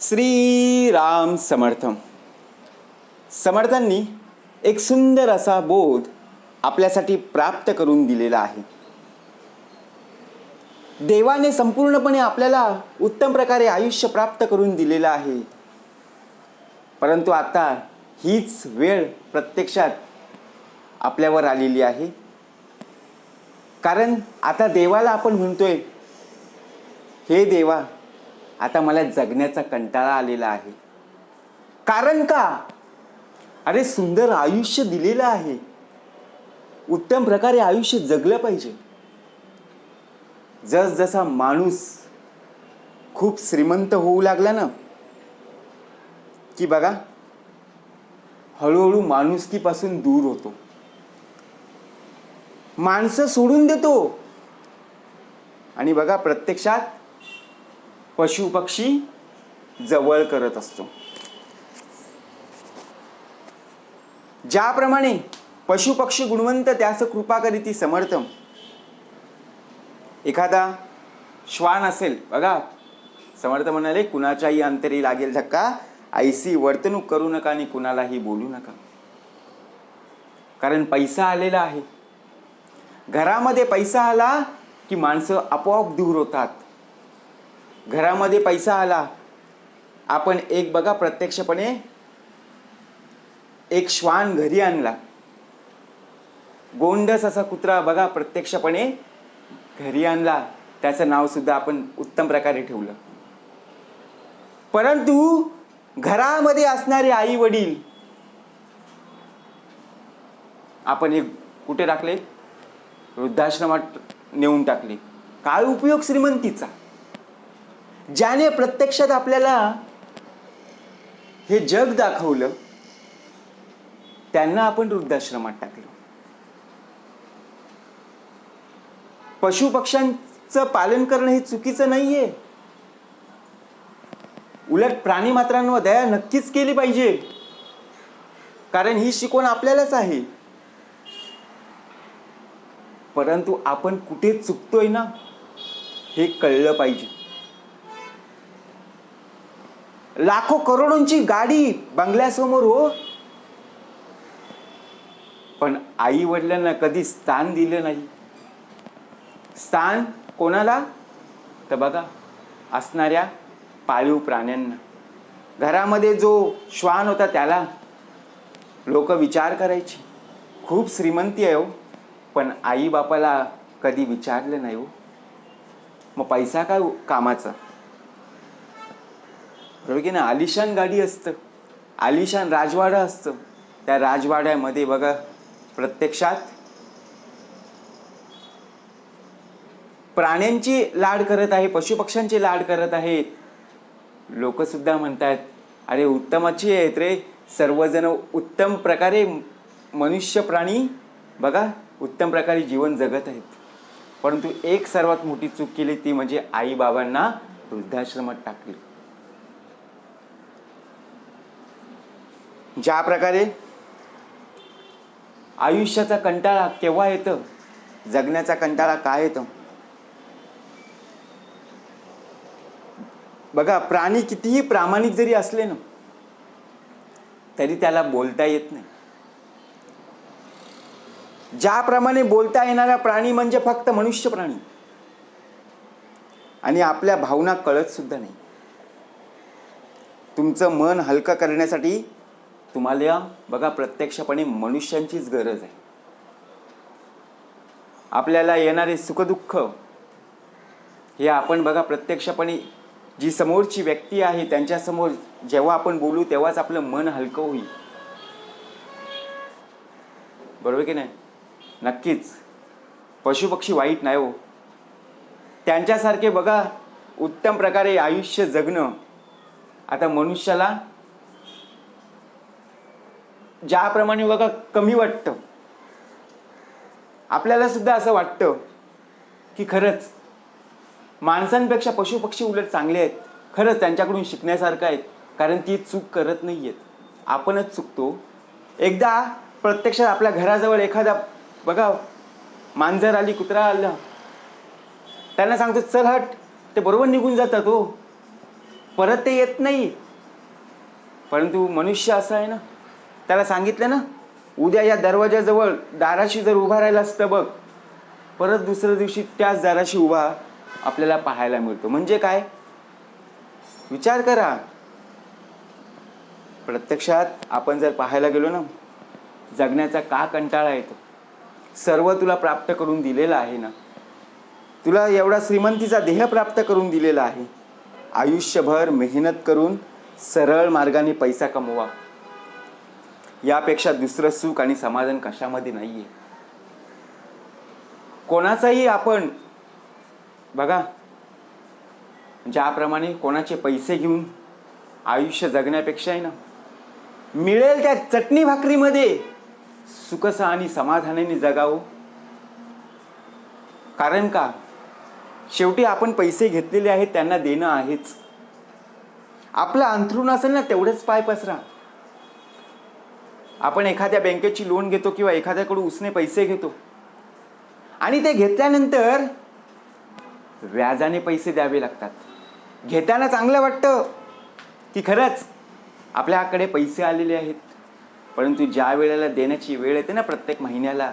श्रीराम समर्थम. समर्थांनी एक सुंदर असा बोध आपल्यासाठी प्राप्त करून दिलेला आहे. देवाने संपूर्णपणे आपल्याला उत्तम प्रकारे आयुष्य प्राप्त करून दिलेलं आहे. परंतु आता हीच वेळ प्रत्यक्षात आपल्यावर आलेली आहे. कारण आता देवाला आपण म्हणतोय हे देवा आता मला जगण्याचा कंटाळा आलेला आहे. कारण का? अरे सुंदर आयुष्य दिलेलं आहे. उत्तम प्रकारे आयुष्य जगलं पाहिजे. जसजसा माणूस खूप श्रीमंत होऊ लागला ना की बघा हळूहळू माणुसकीपासून दूर होतो. माणसं सोडून देतो. आणि बघा प्रत्यक्षात पशुपक्षी जवळ करत असतो. ज्याप्रमाणे पशुपक्षी गुणवंत त्यास कृपा करीती समर्थम एखादा श्वान असेल बघा समर्थ म्हणाले कुणाच्याही अंतरी लागेल धक्का ऐसी वर्तणूक करू नका आणि कुणालाही बोलू नका. कारण पैसा आलेला आहे. घरामध्ये पैसा आला की माणसं आपोआप दूर होतात. घरामध्ये पैसा आला आपण एक बघा प्रत्यक्षपणे एक श्वान घरी आणला. गोंडस असा कुत्रा बघा प्रत्यक्षपणे घरी आणला. त्याचं नाव सुद्धा आपण उत्तम प्रकारे ठेवलं. परंतु घरामध्ये असणारे आई वडील आपण हे कुठे टाकले? वृद्धाश्रमात नेऊन टाकले. काय उपयोग श्रीमंतीचा? ज्याने प्रत्यक्षात आपल्याला हे जग दाखवलं त्यांना आपण वृद्धाश्रमात टाकलं. पशु पक्ष्यांचं पालन करणं हे चुकीचं नाहीये. उलट प्राणी मात्रांवर दया नक्कीच केली पाहिजे. कारण ही शिकवण आपल्यालाच आहे. परंतु आपण कुठे चुकतोय ना हे कळलं पाहिजे. लाखो करोडोंची गाडी बंगल्यासमोर हो. पण आई वडिलांना कधी स्थान दिलं नाही. स्थान कोणाला? तर बघा असणाऱ्या पाळीव प्राण्यांना. घरामध्ये जो श्वान होता त्याला लोक विचार करायची. खूप श्रीमंती आहे हो पण आई बापाला कधी विचारलं नाही हो. मग पैसा काय कामाचा? बरोबर की ना आलिशान गाडी असतं. आलिशान राजवाडा असतं. त्या राजवाड्यामध्ये बघा प्रत्यक्षात प्राण्यांची लाड करत आहे पशुपक्ष्यांची लाड करत आहेत. लोकसुद्धा म्हणतात अरे उत्तमाची आहेत रे. सर्वजण उत्तम प्रकारे मनुष्य प्राणी बघा उत्तम प्रकारे जीवन जगत आहेत. परंतु एक सर्वात मोठी चूक केली ती म्हणजे आई बाबांना वृद्धाश्रमात टाकली. ज्या प्रकारे आयुष्याचा कंटाळा केव्हा येतं? जगण्याचा कंटाळा काय येतं? बघा प्राणी कितीही प्रामाणिक जरी असले ना तरी त्याला बोलता येत नाही. ज्याप्रमाणे बोलता येणारा प्राणी म्हणजे फक्त मनुष्य प्राणी. आणि आपल्या भावना कळत सुद्धा नाही. तुमचं मन हलकं करण्यासाठी तुम्हाला बघा प्रत्यक्षपणे मनुष्यांचीच गरज आहे. आपल्याला येणारे सुखदुःख हे आपण बघा प्रत्यक्षपणे जी समोरची व्यक्ती आहे त्यांच्यासमोर जेव्हा आपण बोलू तेव्हाच आपलं मन हलकं होईल. बरोबर की नाही? नक्कीच. पशुपक्षी वाईट नाही हो. त्यांच्यासारखे बघा उत्तम प्रकारे आयुष्य जगणं. आता मनुष्याला ज्याप्रमाणे बघा कमी वाटतं. आपल्याला सुद्धा असं वाटतं की खरंच माणसांपेक्षा पशुपक्षी उलट चांगले आहेत. खरंच त्यांच्याकडून शिकण्यासारखं आहेत. कारण ती चूक करत नाही आहेत आपणच चुकतो. एकदा प्रत्यक्षात आपल्या घराजवळ एखादा बघा मांजर आली कुत्रा आला. त्यांना सांगतो चल हट. ते बरोबर निघून जातात हो. परत ते येत नाही. परंतु मनुष्य असं आहे ना त्याला सांगितलं ना उद्या या दरवाजाजवळ दाराशी जर उभा राहिला असतं बघ परत दुसऱ्या दिवशी त्याच दाराशी उभा आपल्याला पाहायला मिळतो. म्हणजे काय? विचार करा. प्रत्यक्षात आपण जर पाहायला गेलो ना जगण्याचा का कंटाळा येतो? सर्व तुला प्राप्त करून दिलेलं आहे ना? तुला एवढा श्रीमंतीचा देह प्राप्त करून दिलेला आहे. आयुष्यभर मेहनत करून सरळ मार्गाने पैसा कमवा. यापेक्षा दुसरं सुख आणि समाधान कशामध्ये नाहीये. कोणाचाही आपण बघा ज्याप्रमाणे कोणाचे पैसे घेऊन आयुष्य जगण्यापेक्षा आहे ना मिळेल त्या चटणी भाकरीमध्ये सुखस आणि समाधानाने जगावं. कारण का? शेवटी आपण पैसे घेतलेले आहेत त्यांना देणं आहेच. आपलं अंथरूण असेल ना तेवढेच पाय पसरा. आपण एखाद्या बँकेची लोन घेतो किंवा एखाद्याकडून उसने पैसे घेतो. आणि ते घेतल्यानंतर व्याजाने पैसे द्यावे लागतात. घेताना चांगलं वाटतं की खरंच आपल्याकडे पैसे आलेले आहेत. परंतु ज्या वेळेला देण्याची वेळ येते ना प्रत्येक महिन्याला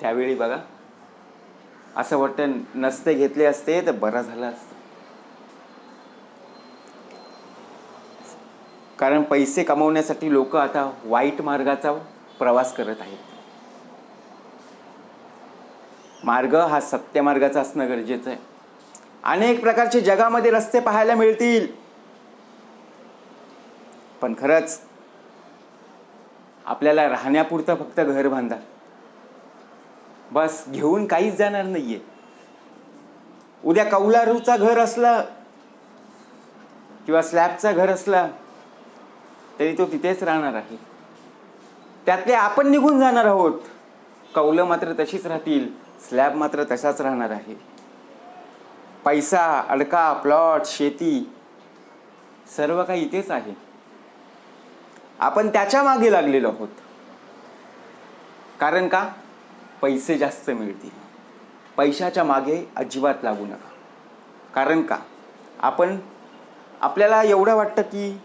त्यावेळी बघा असं वाटतं नसते घेतले असते तर बरं झालं असतं. कारण पैसे कमवण्यासाठी लोक आता वाईट मार्गाचा प्रवास करत आहेत. मार्ग हा सत्य मार्गाचा असणं गरजेचं आहे. अनेक प्रकारचे जगामध्ये रस्ते पाहायला मिळतील. पण खरंच आपल्याला राहण्यापुरतं फक्त घर बांधा. बस घेऊन काहीच जाणार नाहीये. उद्या कौलारूचा घर असला किंवा स्लॅबचा घर असला तरी तो तिथेच राहणार आहे. त्यातले आपण निघून जाणार आहोत. कौलं मात्र तशीच राहतील स्लॅब मात्र तसाच राहणार आहे. पैसा अडका प्लॉट शेती सर्व काही इथेच आहे. आपण त्याच्यामागे लागलेलो आहोत. कारण का? पैसे जास्त मिळतील. पैशाच्या मागे अजिबात लागू नका. कारण का? आपण आपल्याला एवढं वाटतं की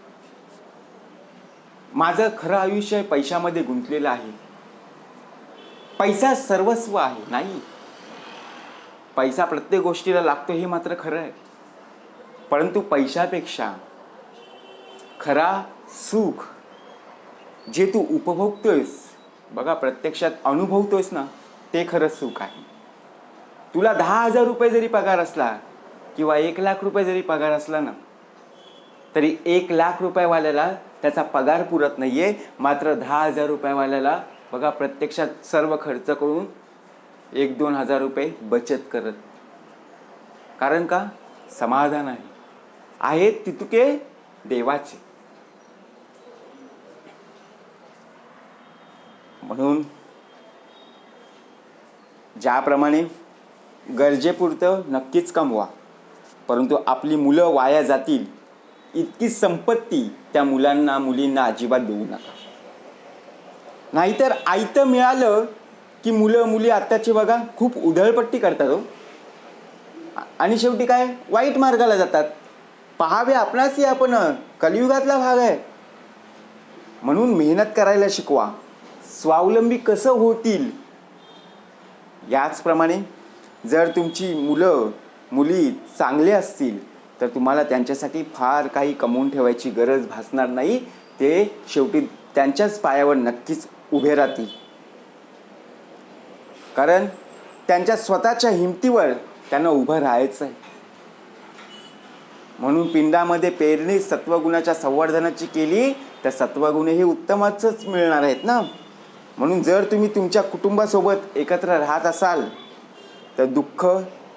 माझं खरं आयुष्य पैशामध्ये गुंतलेलं आहे. पैसा सर्वस्व आहे नाही. पैसा प्रत्येक गोष्टीला लागतो हे मात्र खरं आहे. परंतु पैशापेक्षा खरा सुख जे तू उपभोगतोयस बघा प्रत्यक्षात अनुभवतोयस ना ते खरं सुख आहे. तुला दहा हजार रुपये जरी पगार असला किंवा एक लाख रुपये जरी पगार असला ना तरी एक लाख रुपयेवाल्याला त्याचा पगार पुरत नाही आहे मात्र दहा हजार रुपयेवाल्याला बघा प्रत्यक्षात सर्व खर्च करून एक दोन हजार रुपये बचत करत. कारण का? समाधान आहे. आहेत तितुके देवाचे. म्हणून ज्याप्रमाणे गरजेपुरतं नक्कीच कमवा. परंतु आपली मुलं वाया जातील इतकी संपत्ती त्या मुलांना मुलींना अजिबात देऊ नका. नाहीतर आयतं मिळालं की मुलं मुली आत्ताची बघा खूप उधळपट्टी करतात हो. आणि शेवटी काय? वाईट मार्गाला जातात. पहावे आपणासही आपण कलियुगातला भाग आहे. म्हणून मेहनत करायला शिकवा. स्वावलंबी कसं होतील? याचप्रमाणे जर तुमची मुलं मुली चांगले असतील तर तुम्हाला त्यांच्यासाठी फार काही कमवून ठेवायची गरज भासणार नाही. ते शेवटी त्यांच्याच पायावर नक्कीच उभे राहतील. कारण त्यांच्या स्वतःच्या हिमतीवर त्यांना उभं राहायचं आहे म्हणून पिंडामध्ये पेरणी सत्वगुणाच्या संवर्धनाची केली तर सत्वगुण हे उत्तमच मिळणार आहेत ना? म्हणून जर तुम्ही तुमच्या कुटुंबासोबत एकत्र राहत असाल तर दुःख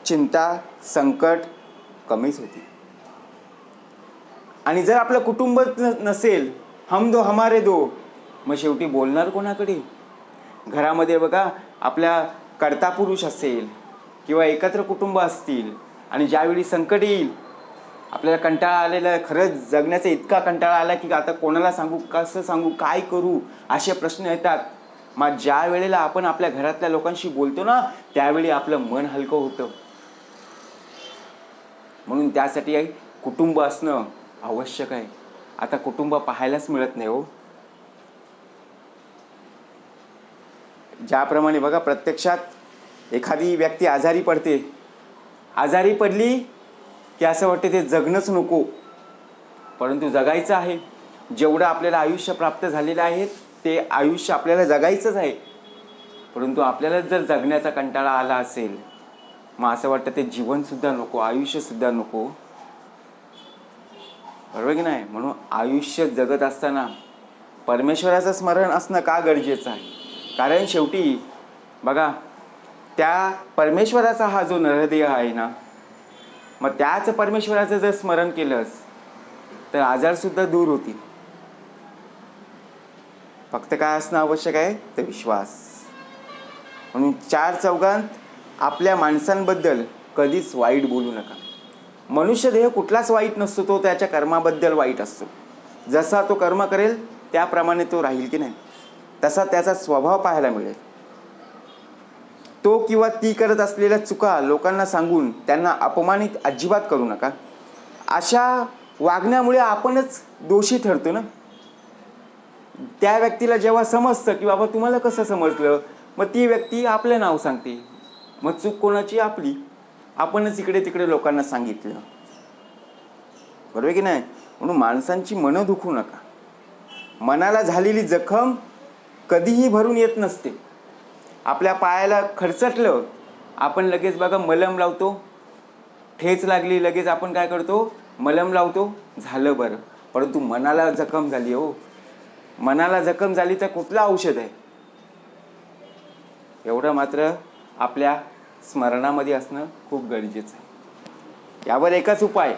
चिंता संकट कमीच होतील. आणि जर आपलं कुटुंब न- नसेल हम दो हमारे दो मग शेवटी बोलणार कोणाकडे? घरामध्ये बघा आपल्या कर्ता पुरुष असेल किंवा एकत्र कुटुंब असतील आणि ज्यावेळी संकट येईल आपल्याला कंटाळा आलेला आहे, खरंच जगण्याचा इतका कंटाळा आला की आता कोणाला सांगू कसं सांगू काय करू असे प्रश्न येतात. मग ज्या वेळेला आपण आपल्या घरातल्या लोकांशी बोलतो ना त्यावेळी आपलं मन हलकं होतं. म्हणून त्यासाठी कुटुंब असणं आवश्यक आहे. आता कुटुंब पाहायलाच मिळत नाही हो. ज्याप्रमाणे बघा प्रत्यक्षात एखादी व्यक्ती आजारी पडते. आजारी पडली की असं वाटते ते जगणंच नको. परंतु जगायचं आहे. जेवढं आपल्याला आयुष्य प्राप्त झालेलं आहे ते आयुष्य आपल्याला जगायचंच आहे. परंतु आपल्याला जर जगण्याचा कंटाळा आला असेल मग असं वाटतं ते जीवनसुद्धा नको आयुष्यसुद्धा नको. बरोबर की नाही? म्हणून आयुष्य जगत असताना परमेश्वराचं स्मरण असणं का गरजेचं आहे? कारण शेवटी बघा त्या परमेश्वराचा हा जो नरदेह आहे ना मग त्याच परमेश्वराचं जर स्मरण केलंस तर आजारसुद्धा दूर होतील. फक्त काय असणं आवश्यक आहे? तर विश्वास. म्हणून चार चौघांत आपल्या माणसांबद्दल कधीच वाईट बोलू नका. मनुष्य देह कुठलाच वाईट नसतो तो त्याच्या कर्माबद्दल वाईट असतो. जसा तो कर्म करेल त्याप्रमाणे तो राहील की नाही. तसा त्याचा स्वभाव पाहायला मिळेल. तो किंवा ती करत असलेल्या चुका लोकांना सांगून त्यांना अपमानित अजिबात करू नका. अशा वागण्यामुळे आपणच दोषी ठरतो ना? त्या व्यक्तीला जेव्हा समजतं की बाबा तुम्हाला कसं समजलं मग ती व्यक्ती आपलं नाव सांगते. मग चूक कोणाची? आपली. आपणच इकडे तिकडे लोकांना सांगितलं. बरोबर की नाही? म्हणून माणसांची मनं दुखू नका. मनाला झालेली जखम कधीही भरून येत नसते. आपल्या पायाला खडचटलं आपण लगेच बघा मलम लावतो. ठेच लागली लगेच आपण काय करतो? मलम लावतो. झालं बरं. परंतु मनाला जखम झाली हो. मनाला जखम झाली तर कुठलं औषध आहे? एवढं मात्र आपल्या स्मरणामध्ये असणं खूप गरजेचं आहे. यावर एकच उपाय.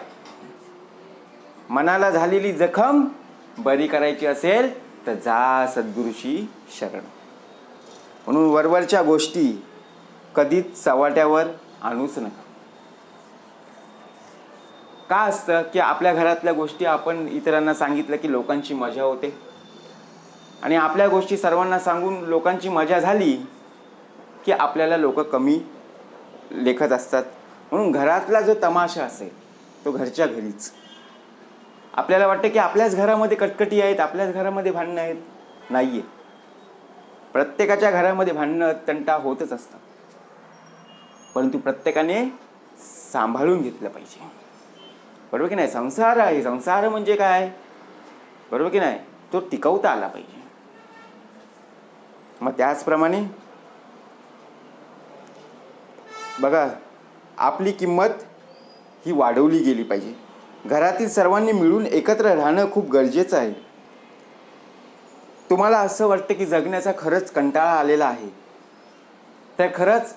मनाला झालेली जखम बरी करायची असेल तर जा सद्गुरुशी शरण. म्हणून वरवरच्या गोष्टी कधीच चव्हाट्यावर आणूच नका. का असतं की आपल्या घरातल्या गोष्टी आपण इतरांना सांगितलं की लोकांची मजा होते? आणि आपल्या गोष्टी सर्वांना सांगून लोकांची मजा झाली की आपल्याला लोक कमी लेखत असतात. म्हणून घरातला जो तमाशा असेल तो घरच्या घरीच. आपल्याला वाटतं की आपल्याच घरामध्ये कटकटी आहेत आपल्याच घरामध्ये भांडणं आहेत. नाही आहे प्रत्येकाच्या घरामध्ये भांडणं तंटा होतच असतं परंतु प्रत्येकाने सांभाळून घेतलं पाहिजे. बरोबर की नाही? संसार आहे. संसार म्हणजे काय? बरोबर की नाही? तो टिकवता आला पाहिजे. मग त्याचप्रमाणे बघा आपली किंमत ही वाढवली गेली पाहिजे. घरातील सर्वांनी मिळून एकत्र राहणं खूप गरजेचं आहे. तुम्हाला असं वाटतं की जगण्याचा खरंच कंटाळा आलेला आहे. तर खरंच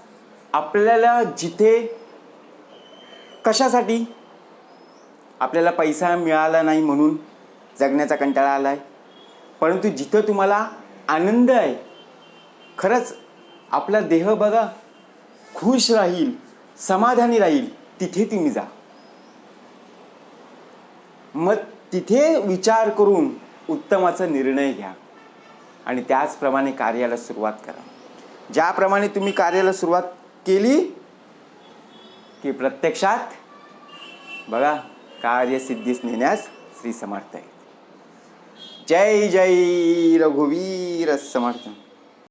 आपल्याला जिथे कशासाठी आपल्याला पैसा मिळाला नाही म्हणून जगण्याचा कंटाळा आला आहे परंतु जिथं तुम्हाला आनंद आहे खरंच आपला देह बघा खुश राहील समाधानी राहील तिथे तुम्ही जा. मग तिथे विचार करून उत्तमाचा निर्णय घ्या आणि त्याचप्रमाणे कार्याला सुरुवात करा. ज्याप्रमाणे तुम्ही कार्याला सुरुवात केली की प्रत्यक्षात बघा कार्यसिद्धीस नेण्यास श्री समर्थ आहे जय जय रघुवीर समर्थ.